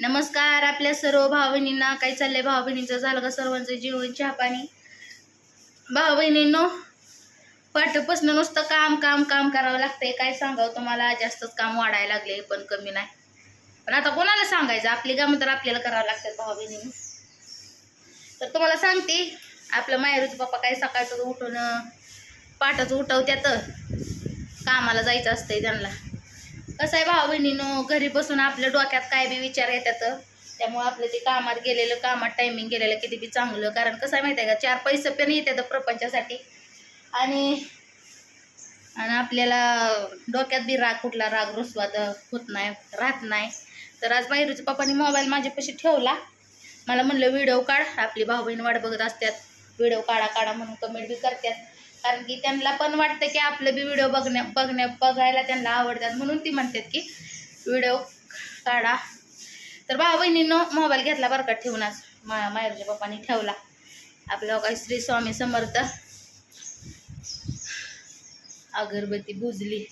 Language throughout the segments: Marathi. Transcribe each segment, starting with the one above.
नमस्कार आपल्या सर्व भाव बहिणींना काय चाललंय भाव बहिणींचं झालं का सर्वांचं जीवन चहा पाणी? भाऊ बहिणींनो पाठपासनं नुसतं काम काम काम करावं लागतंय. काय सांगावं तुम्हाला? जास्तच काम वाढायला लागले पण कमी नाही. पण आता कोणाला सांगायचं? आपली कामं तर आपल्याला करावं लागतात भाव बहिणींनो तर तुम्हाला सांगते आपलं माहेरूचं पप्पा काय सकाळचं उठून पाठच उठवत्यात. कामाला जायचं असतंय त्यांना. कसं आहे भाऊ बहिणीनो घरी बसून आपल्या डोक्यात काय बी विचार येतात त्यामुळे आपलं ते कामात गेलेलं कामात टायमिंग गेलेलं किती बी चांगलं. कारण कसं आहे माहिती आहे का चार पैसे पण येतात प्रपंचासाठी. आणि आणि आपल्याला डोक्यात बी राग कुठला राग रुसवाद होत नाही राहत नाही. तर आज बाहेरच्या पप्पानी मोबाईल माझ्यापाशी ठेवला. मला म्हणलं व्हिडिओ काढ. आपली भाऊ बहीण वाट बघत असतात. व्हिडिओ काढा काढा म्हणून कमेंट बी करतात. कारण की त्यांना पण वाटतं की आपलं बी व्हिडिओ बघण्या बघण्या बघायला त्यांना आवडतात. म्हणून ती म्हणतात की व्हिडिओ काढा. तर भाऊ बहिणीनं मोबाईल घेतला बरं का ठेवून आज? मा मायरच्या पप्पानी ठेवला. आपल्या काय श्री स्वामी समर्थ. अगरबत्ती बुजली.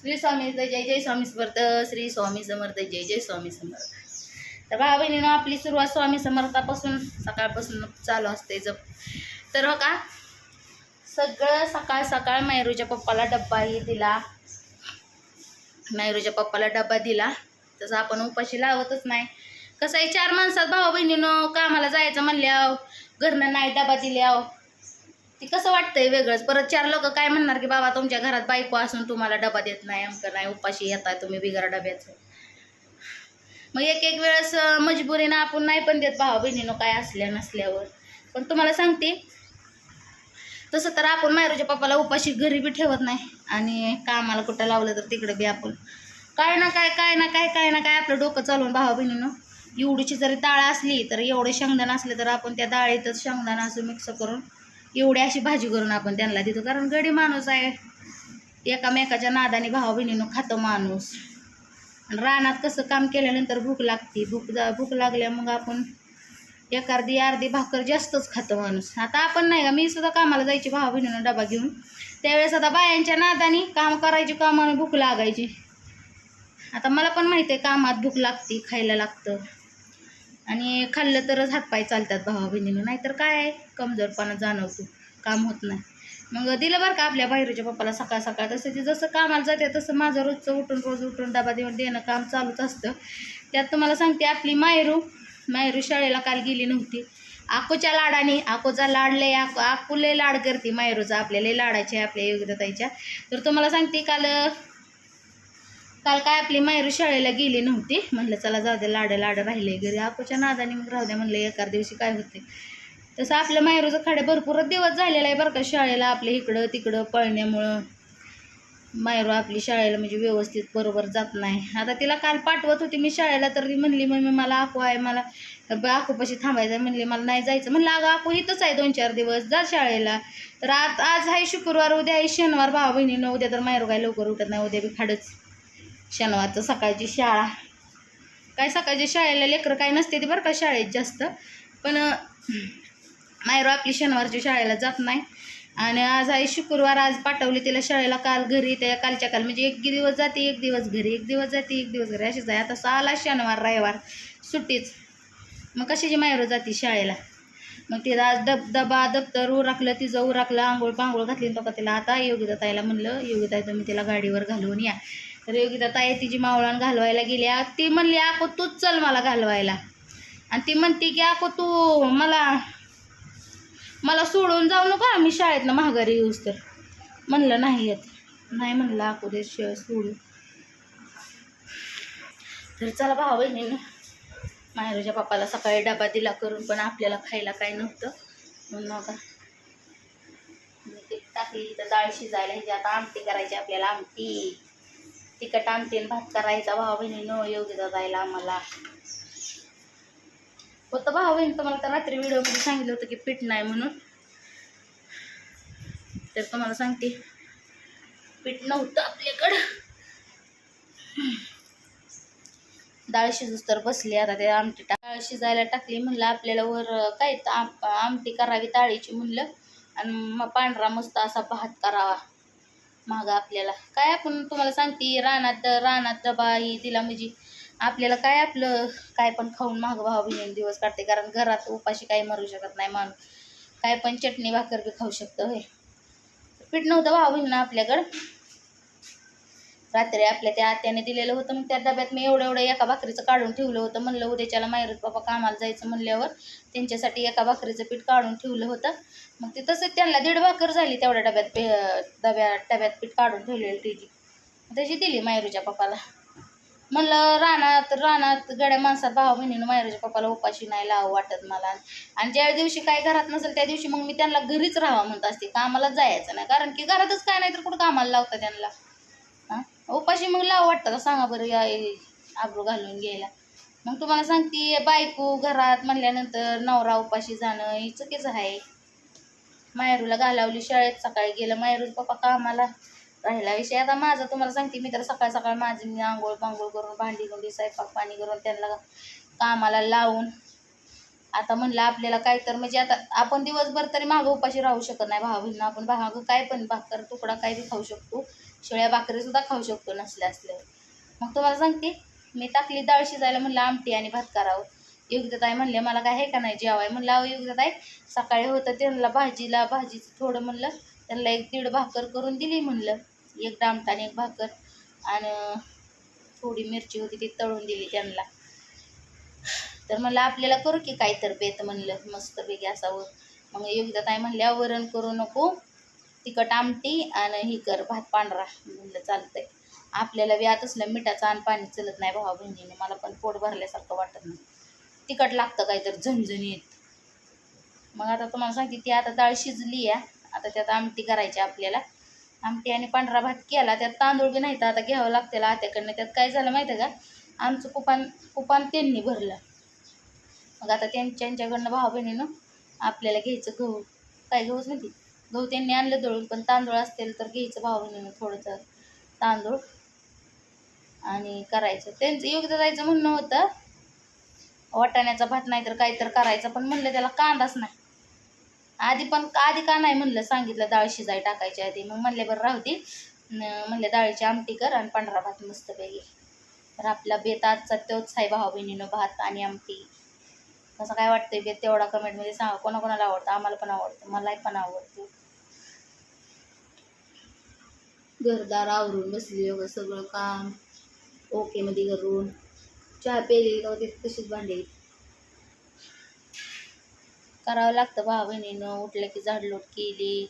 श्री स्वामी जय जय स्वामी समर्थ. श्री स्वामी समर्थ जय जय स्वामी समर्थ. तर भाऊ बहिणीनं आपली सुरुवात स्वामी समर्थापासून सकाळपासून चालू असते जप. तर हो का? सगळं सकाळ सकाळ मैरूच्या पप्पाला डब्बाही दिला. मैरूच्या पप्पाला डब्बा दिला. तसं आपण उपाशी लावतच नाही. कसं आहे चार माणसात भाऊ बहिणीनं कामाला जायचं म्हणल्याव घरनं नाही डबा दिल्याव ती कसं वाटतंय वेगळंच. परत चार लोक काय म्हणणार की बाबा तुमच्या घरात बायको असून तुम्हाला डबा देत नाही. अमकं नाही. उपाशी येताय तुम्ही बिगार डब्याचं. मग एक एक वेळेस मजबुरीनं आपण नाही पण देत भाऊ बहिणीनं काय असल्या नसल्यावर. पण तुम्हाला सांगते तसं तर आपण मायरूच्या पप्पाला उपाशी घरी बी ठेवत नाही. आणि कामाला कुठं लावलं तर तिकडे बी आपण. काय ना काय काय ना काय काय ना काय आपलं डोकं चालवून भावा बहिणीनं. एवढीची जरी डाळ असली तर एवढे शेंगदाणं असले तर आपण त्या डाळीतच शेंगदाणा असं मिक्स करून एवढी अशी भाजी करून आपण त्यांना देतो. कारण गडी माणूस आहे. एकामेकाच्या नादाने भावा बहिणीनं खातो माणूस. आणि रानात कसं काम केल्यानंतर भूक लागते. भूक जा भूक लागल्या मग आपण एक अर्धी अर्धी भाकर जास्तच खातं माणूस. आता आपण नाही का मी सुद्धा कामाला जायची भावा बहिणीनं डबा घेऊन. त्यावेळेस आता बायांच्या नादानी काम करायची कामाने भूक लागायची. आता मला पण माहिती आहे कामात भूक लागते खायला लागतं. आणि खाल्लं तरच हातपाय चालतात भावा बहिणीनं. नाहीतर काय आहे? कमजोरपणा जाणवतो. काम होत नाही. मग दिलं बरं का आपल्या बाहेरच्या पप्पाला सकाळ सकाळ. तसं ते जसं कामाला जाते तसं माझं रोजचं उठून रोज उठून डबा देऊन देणं काम चालूच असतं. त्यात तुम्हाला सांगते आपली मायरू मायरू शाळेला काल गेली नव्हती. आकोच्या लाडाने आकोचा लाड लय आको आकू लय लाड करते मायरूचा आपल्या लय लाडाचे आपल्या योग्यताईच्या तर तुम्हाला सांगते काल काल काय आपली मायरू शाळेला गेली नव्हती. म्हणलं चला जाऊ दे लाड लाड राहिले घरी. आकोच्या नादाने मग राहू द्या म्हणलं एका दिवशी काय होते तसं आपल्या मायरूचं खाडे भरपूरच दिवस झालेला आहे बरं का शाळेला आपल्या इकडं तिकडं पळण्यामुळं. मायरो आपली शाळेला म्हणजे व्यवस्थित बरोबर जात नाही. आता तिला काल पाठवत होती मी शाळेला तर ती म्हणली मम्मी मला आखू आहे मला आकूपाशी थांबायचं आहे म्हणली मला नाही जायचं. म्हणलं अगं आखू इथंच आहे दोन चार दिवस जा शाळेला. तर आज आज आहे शुक्रवार उद्या आहे शनिवार भावा बहिणीनं उद्या तर मायरो काय लवकर उठत नाही उद्या बी खाडच शनिवारचं सकाळची शाळा. काय सकाळच्या शाळेला लेकरं काय नसते ते बरं का शाळेत जास्त. पण मायरो आपली शनिवारच्या शाळेला जात नाही. आणि आज आहे शुक्रवार आज पाठवली तिला शाळेला काल घरी त्या कालच्या काल म्हणजे एक दिवस जाते एक दिवस घरी एक दिवस जाते एक दिवस घरी. अशीच आहे. आता सहाला शनिवार रविवार सुट्टीच. मग कशाची मायरू जाते शाळेला? मग तिला आज डब डबा दप्तर उराकलं तिचं उराकलं आंघोळ पांघोळ घातली तो का तिला आता योगिता ताईला म्हणलं योगिता तुम्ही तिला गाडीवर घालवून या. तर योगिता ताई तिची मावळान घालवायला गेली. आ- ती म्हणली आको तूच चल मला घालवायला. आणि ती म्हणते की आको तू मला मला सोडून जाऊ नका मी शाळेतनं माघारी येऊस तर. म्हणलं नाही येत. नाही म्हणलं आको दे श सोडू तर चला भाऊ बहिणीनं माहेरूच्या पप्पाला सकाळी डबा दिला करून पण आपल्याला खायला काय नव्हतं. म्हणून नका टाकली तर डाळ शिजायला ह्याची आता आमटी करायची आपल्याला आमटी. तिखट आमटीन आणि भात करायचा भाऊ बहिणीनं योग्य जायला आम्हाला. होतं भाऊ बहीण तुम्हाला तर रात्री व्हिडिओमध्ये सांगितलं होतं की पीठ नाही म्हणून. तर तुम्हाला सांगते पीठ नव्हतं आपल्याकडं. डाळ शिजूस तर बसली आता ते आमटी डाळ शिजायला टाकली म्हणलं आपल्याला वर काय आमटी करावी डाळीची म्हणलं आणि मग पांढरा मस्त असा भात करावा महाग आपल्याला. काय आपण तुम्हाला सांगते रानात रानात डबा ही दिला म्हणजे आपल्याला काय आपलं काय पण खाऊन महाग भाव बहिणीने दिवस काढते कारण घरात उपाशी काही मरू शकत नाही माणूस काय पण चटणी भाकर बी खाऊ शकतं होय. पीठ नव्हतं भाव बहिणीनं आपल्याकडं. रात्री आपल्या त्या आत्याने दिलेलं होतं मग त्या डब्यात मी एवढं एवढं एका भाकरीचं काढून ठेवलं होतं. म्हणलं उद्याच्याला मायरत बाबा कामाला जायचं म्हणल्यावर त्यांच्यासाठी एका भाकरीचं पीठ काढून ठेवलं होतं. मग ते तसंच त्यांना दीड भाकर झाली तेवढ्या डब्यात पे डब्यात डब्यात पीठ काढून ठेवलेलं तिची तशी दिली मायरूच्या पप्पाला. म्हणलं रानात रानात गड्या माणसात भावा बहिणीनं मायरूच्या पप्पाला उपाशी नाही लावं वाटत मला. आणि ज्या दिवशी काय घरात नसेल त्या दिवशी मग मी त्यांना घरीच राहावं म्हणत असते. कामाला जायचं नाही. कारण की घरातच काय नाही तर कुठं कामाला लावतं त्यांना? हां? उपाशी मग लावं वाटतं का सांगा बरं या आबरू घालून घ्यायला. मग तुम्हाला सांगते बायको घरात म्हणल्यानंतर नवरा उपाशी जाणं हे चुकीचं आहे. मायरूला घालावली शाळेत सकाळी गेलं मायरूच पप्पा कामाला राहिला विषय. आता माझा तुम्हाला सांगते मी तर सकाळ सकाळ माझी मी आंघोळ पांघोळ करून भांडी गुंडी स्वयंपाक पाणी करून त्यांना कामाला लावून आता म्हणलं आपल्याला काय तर म्हणजे आता आपण दिवसभर तरी मागं उपाशी राहू शकत नाही. भाव बहिणीनं आपण भाग काय पण भाकर तुकडा काय बी खाऊ शकतो. शेळ्या भाकरी सुद्धा खाऊ शकतो नसल्या असल्यावर मग तुम्हाला सांगते मी टाकली डाळ शिजायला म्हणलं आमटी आणि भात करावं. योग्यताई म्हणले मला काय आहे का नाही जेवाय? म्हणलं अहो योग्यताई सकाळी होतं त्यांना भाजीला भाजीचं थोडं म्हणलं त्यांना एक दीड भाकर करून दिली म्हणलं. एक डामटा आणि एक भाकर. आणि थोडी मिरची होती ती तळून दिली त्यांना. तर म्हणलं आपल्याला करू की काय तर बेत म्हणलं मस्तपैकी असावं. मग योगिताताई म्हणल्या वरण करू नको. तिखट आमटी आणि ही कर भात पांढरा. म्हणलं चालतंय. आपल्याला व्यात असलं मिठाचं आणि पाणी चलत नाही भावा बहिणीने. मला पण पोट भरल्यासारखं वाटत नाही. तिखट लागतं काहीतरी झणझणीत. मग आता तुम्हाला सांगते ती आता डाळ शिजली आहे. आता त्यात आमटी करायची आपल्याला. आमटी आणि पांढरा भात केला त्यात तांदूळ बी नाही तर आता घ्यावं लागते आत्याकडनं. त्यात काय झालं माहिती आहे का? आमचं कुपान कुपान त्यांनी भरलं. मग आता त्यांच्याकडनं भावा बहिणीनं आपल्याला घ्यायचं गहू. काय गहूच माहिती? गहू त्यांनी आणलं दळून पण तांदूळ असतील तर घ्यायचं भावा बहिणीनं थोडंसं तांदूळ. आणि करायचं. त्यांचं योग्य जायचं म्हणणं होतं. वाटाण्याचा भात नाही तर काहीतर करायचं पण म्हणलं त्याला कांदाच नाही. आधी पण आधी का नाही म्हणलं सांगितलं डाळ शिजाय टाकायची आधी. मग म्हणले बरं राहू दे. न- म्हणले डाळीची आमटी कर आणि पांढरा भात मस्त पैकी तर आपला बेत आजचा तोच आहे भाऊ बहिणीनं भात आणि आमटी. कसं काय वाटतंय बेत तेवढा कमेंटमध्ये सांगा. कोणाकोणाला आवडतं? आम्हाला पण आवडतं. मलाही पण आवडतं. घरदार आवरून बसली वगैरे सगळं काम. ओके मध्ये करून चहा पेली का तशीच भांडी. करावं लागतं भावा बहिणीनं उठलं की झाडलोट केली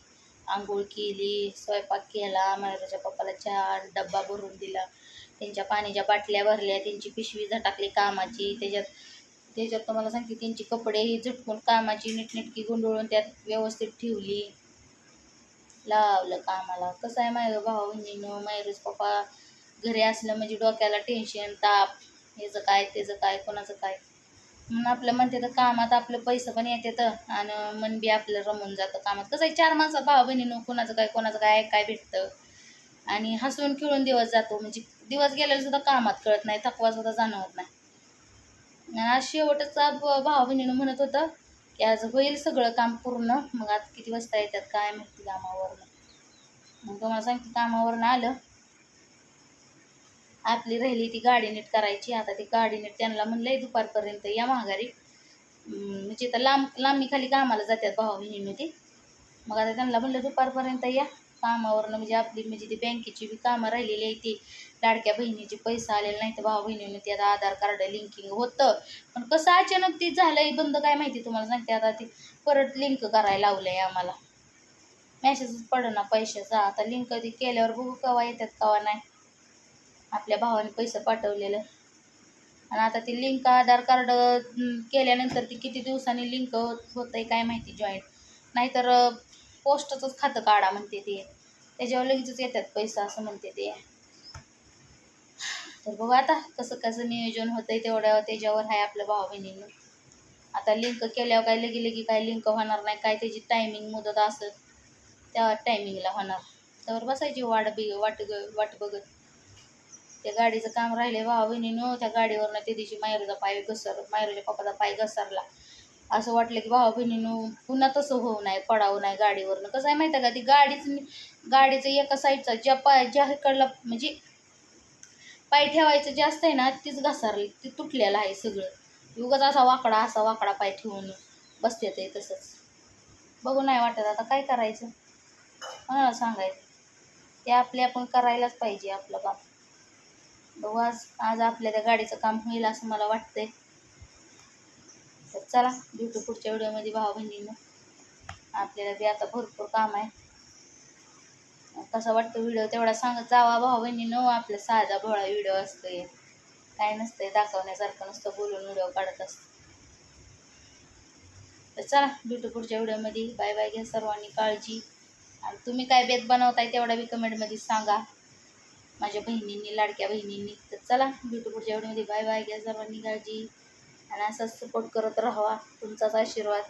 आंघोळ केली स्वयंपाक केला मायराच्या पप्पाला चहा डब्बा भरून दिला. त्यांच्या पाण्याच्या बाटल्या भरल्या त्यांची पिशवी झटाकली कामाची. त्याच्यात त्याच्यात तुम्हाला सांगते त्यांची कपडे ही झटकून कामाची नीटनेटकी गुंडळून त्यात व्यवस्थित ठेवली. लावलं कामाला. कसं आहे माझं भाऊ बहिणीनं मायरूच पप्पा घरी असलं म्हणजे डोक्याला टेन्शन ताप. याचं काय त्याचं काय कोणाचं काय? म्हणून आपलं म्हणते तर कामात आपलं पैसे पण येतात आणि मन बी आपलं रमून जातं कामात. कसं आहे चार माणसं भाऊ बहिणीनं कोणाचं काय कोणाचं काय काय भेटतं. आणि हसून खेळून दिवस जातो. म्हणजे दिवस गेलेला सुद्धा कामात कळत नाही थकवा सुद्धा जाणवत नाही. आणि आज शेवटचा भाव बहिणीनं म्हणत होतं की आज होईल सगळं काम पूर्ण. मग आज किती वाजता येतात काय माहिती कामावरनं. मग तुम्हाला सांगते कामावरनं आलं. आपली राहिली ती गाडी नीट करायची. आता ती गाडी नीट त्यांना म्हणलंय दुपारपर्यंत या महागारी म्हणजे तर लांब लांबी खाली कामाला जातात भावा बहिणीनं ती. मग आता त्यांना म्हणलं दुपारपर्यंत या. कामावरनं म्हणजे आपली म्हणजे ती बँकेची बी कामं राहिलेली आहे ती. लाडक्या बहिणीचे पैसा आलेला नाही तर भावा बहिणीने ते आता आधार कार्ड लिंकिंग होतं. पण कसं अचानक ते झालंय बंद काय माहिती तुम्हाला सांगते. आता ती परत लिंक करायला लावलंय आम्हाला. मॅसेजच पडना पैशाचा. आता लिंक ती केल्यावर बघू केव्हा येतात केव्हा नाही. आपल्या भावाने पैसे पाठवलेलं. आणि आता ती लिंक आधार कार्ड केल्यानंतर ती किती दिवसांनी लिंक होत आहे काय माहिती जॉईंट नाहीतर पोस्टचंच खातं काढा म्हणते ते. त्याच्यावर लगेचच येतात पैसा असं म्हणते ते. तर बघू आता कसं कसं नियोजन होतंय तेवढ्या त्याच्यावर आहे आपल्या भावा बहिणीनं आता लिंक केल्यावर काय लगी लगी काय लिंक होणार नाही काय त्याची टायमिंग मुदत असत त्या टायमिंगला होणार. त्यावर बसायची वाट बी वाट ग- वाट बघत. त्या गाडीचं काम राहिले भावा बहिणीनं त्या गाडीवरनं त्या दिवशी मायरूचा पाय घसर मायरूच्या पप्पाचा पाय घसरला. असं वाटलं की भावा बहिणीनं पुन्हा तसं होऊ नये पडावं नाही गाडीवरनं. कसं आहे माहिती आहे का ती गाडीच गाडीचं एका साईडचा ज्या पाय ज्या इकडला म्हणजे पाय ठेवायचं जास्त आहे ना तीच घसारली ती तुटलेलं आहे सगळं. उगाच असा वाकडा असा वाकडा पाय ठेवून बसते ते तसंच. बघू नाही वाटत आता काय करायचं. कोणाला सांगायचं? ते आपले आपण करायलाच पाहिजे आपलं काम बघू आज आज आपल्या त्या गाडीचं काम होईल असं मला वाटतंय. तर चला भेटू पुढच्या व्हिडिओमध्ये भावा बहिणीनं. आपल्याला बी आता भरपूर काम आहे. कसा वाटतं व्हिडिओ तेवढा सांगत जावा. भावा बहिणीनं आपला साधा भोळा व्हिडिओ असतोय. काय नसतंय दाखवण्यासारखं नसतं बोलून व्हिडिओ काढत असतो. तर चला भेटू पुढच्या व्हिडिओमध्ये. बाय बाय घ्या सर्वांनी काळजी. आणि तुम्ही काय बेत बनवताय तेवढा बी कमेंटमध्ये सांगा. माझ्या बहिणींनी लाडक्या बहिणींनी तर चला भेटू पुढच्या व्हिडिओमध्ये बाय बाय घ्या सर्वांनी काळजी आणि असाच सपोर्ट करत राहावा. तुमचाच आशीर्वाद.